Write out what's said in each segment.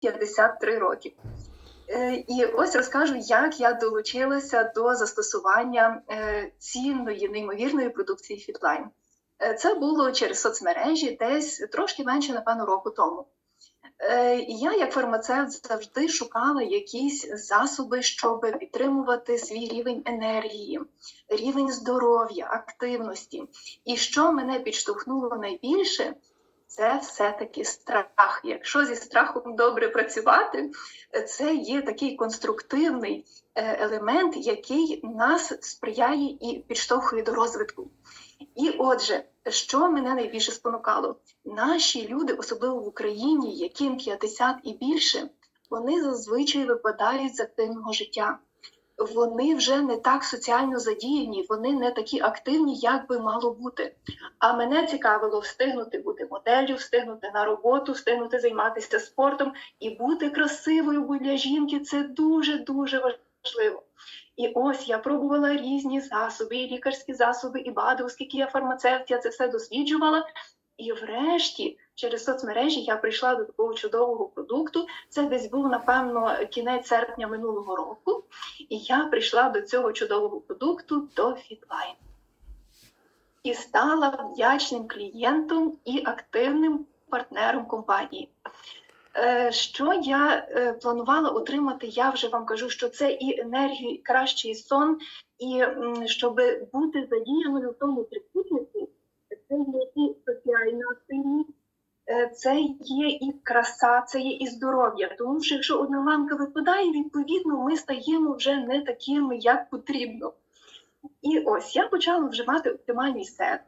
53 роки. Е, І ось розкажу, як я долучилася до застосування е, цінної, неймовірної продукції Фітлайн. Е, Це було через соцмережі десь трошки менше, напевно, року тому. Я, як фармацевт, завжди шукала якісь засоби, щоб підтримувати свій рівень енергії, рівень здоров'я, активності. І що мене підштовхнуло найбільше, це все-таки страх. Якщо зі страхом добре працювати, це є такий конструктивний е, елемент, який нас сприяє і підштовхує до розвитку. І отже, що мене найбільше спонукало? Наші люди, особливо в Україні, яким 50 і більше, вони зазвичай випадають з активного життя. Вони вже не так соціально задіяні, вони не такі активні, як би мало бути. А мене цікавило встигнути бути моделлю, встигнути на роботу, встигнути займатися спортом і бути красивою, бо для жінки це дуже дуже важливо. І ось я пробувала різні засоби, і лікарські засоби, і БАДи, оскільки я фармацевт, я це все досліджувала. І врешті через соцмережі я прийшла до такого чудового продукту. Це десь був, напевно, кінець серпня минулого року. І я прийшла до цього чудового продукту до Фітлайн. І стала вдячним клієнтом і активним партнером компанії. Е, Що я е, планувала отримати, я вже вам кажу, що це і енергію, і кращий сон, і щоб бути задіяною в тому трикутнику, це є і це є і краса, це є і здоров'я. Тому що якщо одна ламка випадає, відповідно ми стаємо вже не такими, як потрібно. І ось я почала вживати оптимальний сет.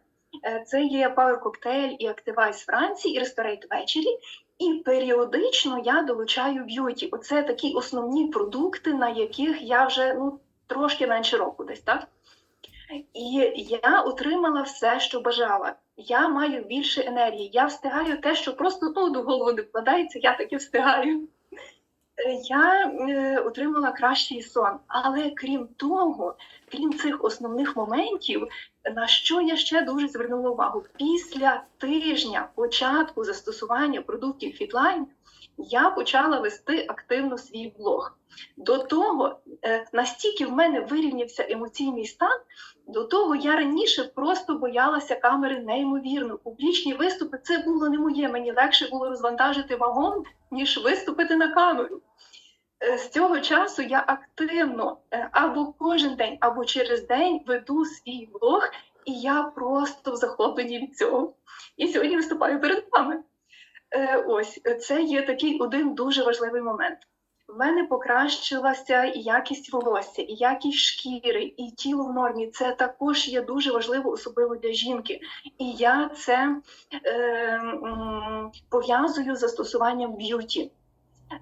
Е, Це є Power Cocktail і Activise з Франції, і Restorate ввечері. І періодично я долучаю б'юті. Оце такі основні продукти, на яких я вже ну, трошки менше року десь, так? І я отримала все, що бажала. Я маю більше енергії. Я встигаю те, що просто ну, до голови не вкладається, я таки встигаю. Е, Я е, отримала кращий сон. Але крім того, крім цих основних моментів, на що я ще дуже звернула увагу? Після тижня початку застосування продуктів Фітлайн я почала вести активно свій блог. До того е, настільки в мене вирівнявся емоційний стан, до того я раніше просто боялася камери неймовірно. Публічні виступи це було не моє. Мені легше було розвантажити вагон, ніж виступити на камеру. Е, З цього часу я активно е, або кожен день, або через день веду свій блог, і я просто в захопленні від цього. І сьогодні виступаю перед вами. Е, Ось це є такий один дуже важливий момент. В мене покращилася і якість волосся, і якість шкіри, і тіло в нормі. Це також є дуже важливо, особливо для жінки. І я це е, пов'язую з застосуванням б'юті.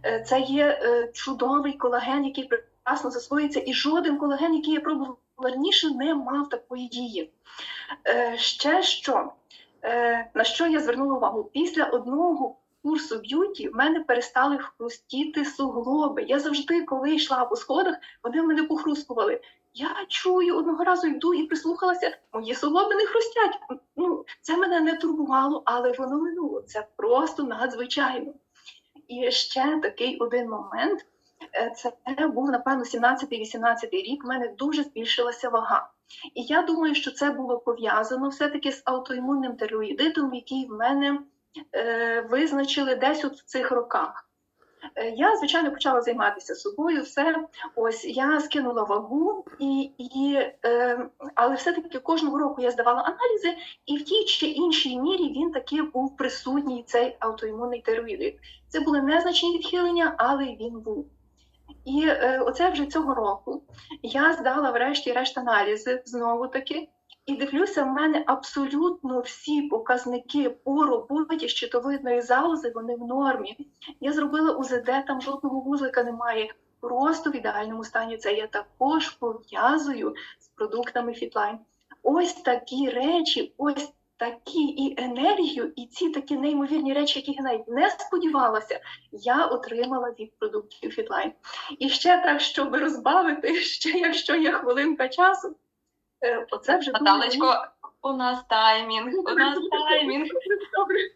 Е, Це є е, чудовий колаген, який прекрасно засвоюється, і жоден колаген, який я пробувала раніше, не мав такої дії. Е, Ще що, на що я звернула увагу? Після одного курсу б'юті в мене перестали хрустіти суглоби. Я завжди, коли йшла по сходах, вони в мене похрускували. Я чую, одного разу йду і прислухалася, мої суглоби не хрустять. Ну, це мене не турбувало, але воно минуло. Це просто надзвичайно. І ще такий один момент. Е, Це був, напевно, 17-18 рік. В мене дуже збільшилася вага. І я думаю, що це було пов'язано все-таки з аутоімунним тиреоїдитом, який в мене е, визначили десь от в цих роках. Е, Я, звичайно, почала займатися собою, все. Ось я скинула вагу, і, і, е, але все-таки кожного року я здавала аналізи, і в тій чи іншій мірі він таки був присутній цей аутоімунний тиреоїдит. Це були незначні відхилення, але він був. І е, оце вже цього року я здала врешті-решт аналізи знову таки. І дивлюся, в мене абсолютно всі показники по роботі щитовидної залози, вони в нормі. Я зробила УЗД, там жодного вузлика немає. Просто в ідеальному стані це я також пов'язую з продуктами Фітлайн. Ось такі речі, ось такі і енергію, і ці такі неймовірні речі, яких я навіть не сподівалася, я отримала від продуктів Фітлайн. І ще так, щоб розбавити, ще якщо є хвилинка часу, е, оце вже Наталечко, У нас таймінг, у нас таймінг.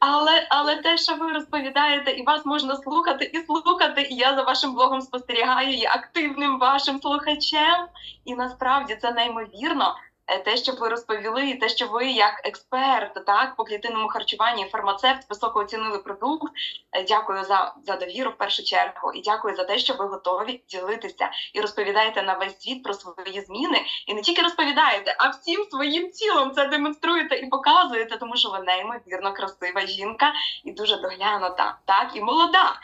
Але, але те, що ви розповідаєте, і вас можна слухати і слухати, і я за вашим блогом спостерігаю, є активним вашим слухачем. І насправді це неймовірно. Е, Те, що ви розповіли, і те, що ви як експерт, так по клітинному харчуванні, фармацевт високо оцінили продукт. Е, Дякую за, за довіру в першу чергу, і дякую за те, що ви готові ділитися і розповідаєте на весь світ про свої зміни. І не тільки розповідаєте, а всім своїм тілом це демонструєте і показуєте, тому що ви неймовірно красива жінка і дуже доглянута, так і молода.